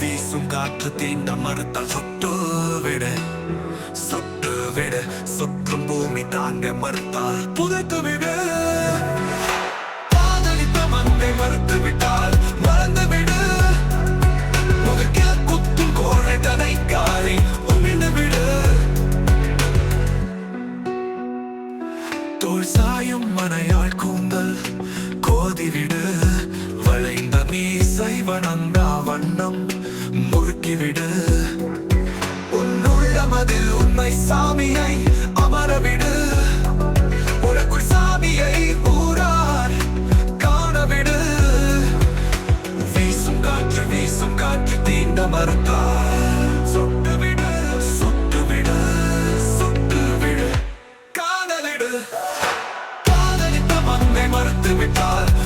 வீசும் காற்று தீண்ட மறுத்தால் சொட்டு விட சொட்டு விட சுற்றும் பூமி தாங்க மறுத்தால் புதைத்து விட. காதலித்த மண்ணை மறுத்து விட்டால் மறந்து விடு. முகக்கில் குத்தும் கோழை தனை உமிழ்ந்து விடு. தோல் சாயும் மனையாள் கூந்தல் மீசை வண்ணம் முறுக்கிவிடு. உன்னுள்ளமதில் உண்மை சாமியை அமரவிடு. உனக்குள் சாமியை ஊரார் காணவிடு. வீசும் காற்று வீசும் காற்று தீண்ட மறுத்தார் சுட்டு விடு சுட்டு காதலிடு. காதலித்த மண்ணை மறுத்து விட்டால்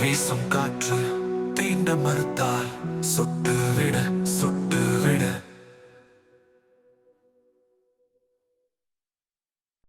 வீசும் காற்று தீண்ட மறுத்தால் சுட்டு.